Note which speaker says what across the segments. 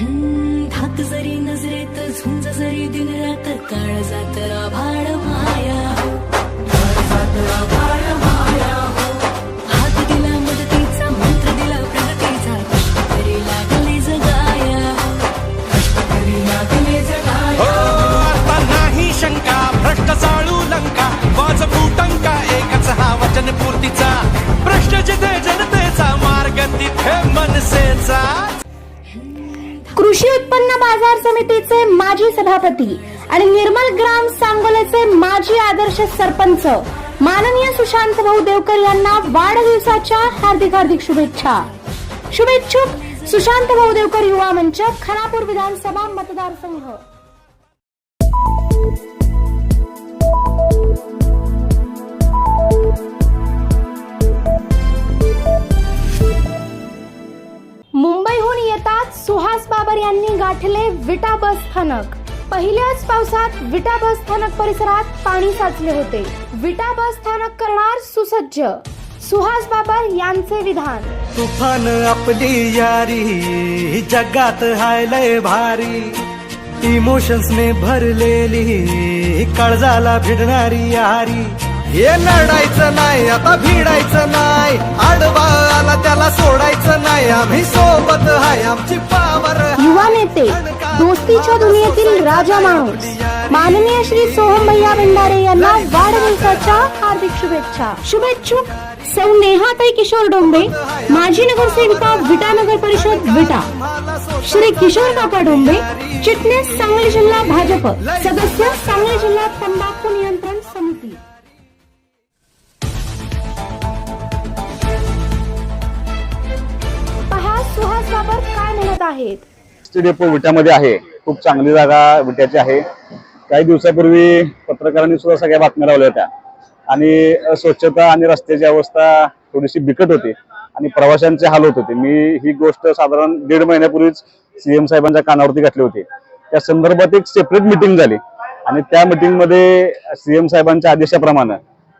Speaker 1: धाक जरी नजरेत झुंज जरी दिन रात काळ जात आभाळ माया.
Speaker 2: कृषी उत्पन्न बाजार समितीचे माजी सभापती आणि निर्मल ग्राम सांगोलेचे माजी आदर्श सरपंच माननीय सुशांत भाऊ देवकर यांना वाढदिवसाच्या हार्दिक हार्दिक शुभेच्छा. शुभेच्छुक सुशांत भाऊ देवकर युवा मंच खानापूर विधानसभा मतदारसंघ. सुहास बाबर यांनी गाठले विटा बस स्थानक पहिल्याच पावसात विटा बस स्थानक परिसरात पाणी साचले होते. विटा बस स्थानक करणार सुसज्ज. सुहास बाबर यांचे विधान.
Speaker 3: तुफान आपली यारी जगात हायलय भारी. इमोशन्स ने भरलेली काळजाला भिडणारी यारी. हे लढायचं नाही आता भिडायचं नाही. आडवा आला त्याला सोडायचं आम्ही सोबत हाय आमची पावर
Speaker 2: युवा नेते दोस्तीच्या दुनियेतील राजा माणूस. माननीय श्री सोहम भैया भंडारे यांना वाढदिवसाच्या हार्दिक शुभेच्छा. शुभेच्छुक सौ नेहाताई किशोर डोंबे माजी नगरसेविका विटा नगर परिषद विटा श्री किशोर काका डोंबे चिटणीस सांगली जिल्हा भाजप सदस्य सांगली जिल्हा तंबाखू नियंत्रण आहेत.
Speaker 4: डेपो विट्यामध्ये आहे. खूप चांगली जागा विट्याची आहे. काही दिवसापूर्वी पत्रकारांनी सुद्धा सगळ्या बातम्या लावल्या होत्या. आणि अस्वच्छता आणि रस्त्याची अवस्था थोडीशी बिकट होती आणि प्रवाशांचे हाल होत. होते मी ही गोष्ट साधारण दीड महिन्यापूर्वीच सीएम साहेबांच्या कानावरती घातली होती. त्या संदर्भात एक सेपरेट मिटिंग झाली. आणि त्या मिटिंगमध्ये सीएम साहेबांच्या आदेशाप्रमाणे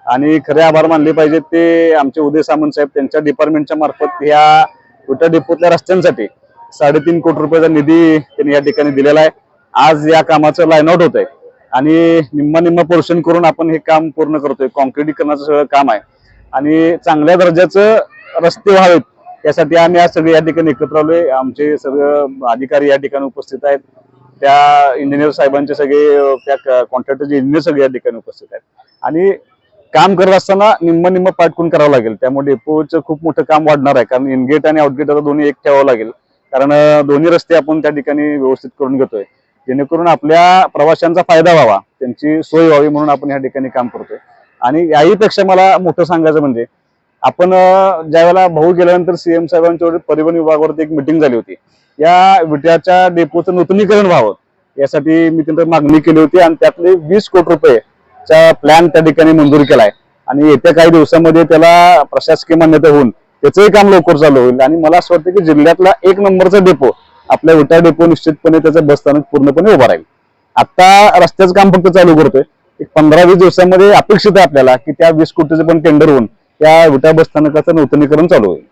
Speaker 4: आणि खरे आभार मानले पाहिजेत ते आमचे उदय सामंत साहेब त्यांच्या डिपार्टमेंटच्या मार्फत ह्या विटा डेपोतल्या रस्त्यांसाठी साडेतीन कोटी रुपयाचा निधी त्यांनी या ठिकाणी दिलेला आहे. आज या कामाचं लाईनआउट होत आहे आणि निम्मा निम्मा पोर्शन करून आपण हे काम पूर्ण करतोय. कॉन्क्रिटीकरणाचं सगळं काम आहे. आणि चांगल्या दर्जाचं रस्ते व्हावेत यासाठी आम्ही आज सगळे या ठिकाणी एकत्र आलोय. आमचे सगळं अधिकारी या ठिकाणी उपस्थित आहेत. त्या इंजिनियर साहेबांचे सगळे त्या कॉन्ट्रॅक्टरचे इंजिनियर सगळे या ठिकाणी उपस्थित आहेत. आणि काम करत असताना निम्म निम्म पाठकून करावं लागेल? त्यामुळे डेपोचं खूप मोठं काम वाढणार आहे. कारण इनगेट आणि आउटगेट आता दोन्ही एक ठेवावं लागेल. कारण दोन्ही रस्ते आपण त्या ठिकाणी व्यवस्थित करून घेतोय. जेणेकरून आपल्या प्रवाशांचा फायदा व्हावा त्यांची सोय व्हावी म्हणून आपण या ठिकाणी काम करतोय. आणि याहीपेक्षा मला मोठं सांगायचं म्हणजे आपण ज्यावेळेला भाऊ गेल्यानंतर सीएम साहेबांच्या परिवहन विभागावरती एक मिटिंग झाली होती. या विट्याच्या डेपोचं नूतनीकरण व्हावं यासाठी मी त्यांना मागणी केली होती आणि त्यातले वीस कोटी रुपयेचा प्लॅन त्या ठिकाणी मंजूर केलाय. आणि येत्या काही दिवसामध्ये त्याला प्रशासकीय मान्यता होऊन त्याचंही काम लवकर चालू होईल. आणि मला असं वाटतं की जिल्ह्यातला एक नंबरचा डेपो आपल्या विटा डेपो निश्चितपणे त्याचं बस स्थानक पूर्णपणे उभा राहील. आता रस्त्याचं काम फक्त चालू करतोय. एक पंधरा वीस दिवसामध्ये अपेक्षित आहे आपल्याला की त्या वीस कोटीचं पण टेंडर होऊन त्या विटा बस स्थानकाचं नूतनीकरण चालू होईल.